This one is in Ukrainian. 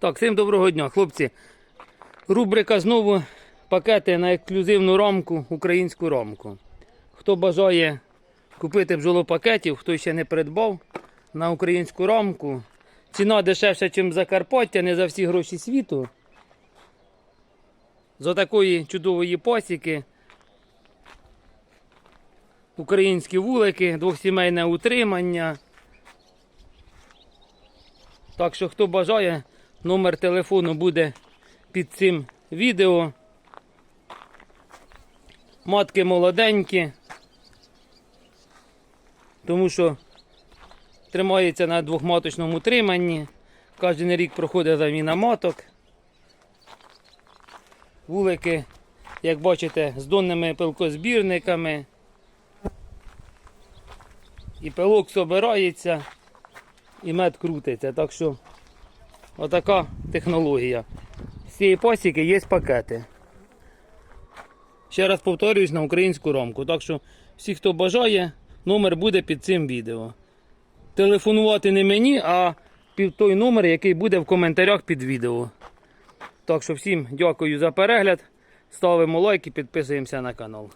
Так, всім доброго дня, хлопці. Рубрика знову пакети на ексклюзивну рамку, українську рамку. Хто бажає купити бджолопакетів, хто ще не придбав на українську рамку. Ціна дешевша, ніж Закарпаття, не за всі гроші світу. За такої чудової пасіки. Українські вулики, двохсімейне утримання. Так що, хто бажає, номер телефону буде під цим відео. Матки молоденькі, тому що тримається на двохматочному утриманні. Кожен рік проходить заміна маток. Вулики, як бачите, з донними пилкозбірниками. І пилок собирається, і мед крутиться. Так що отака технологія. З цієї пасіки є пакети. Ще раз повторююсь на українську ромку. Так що всі, хто бажає, номер буде під цим відео. Телефонувати не мені, а під той номер, який буде в коментарях під відео. Так що всім дякую за перегляд. Ставимо лайк і підписуємося на канал.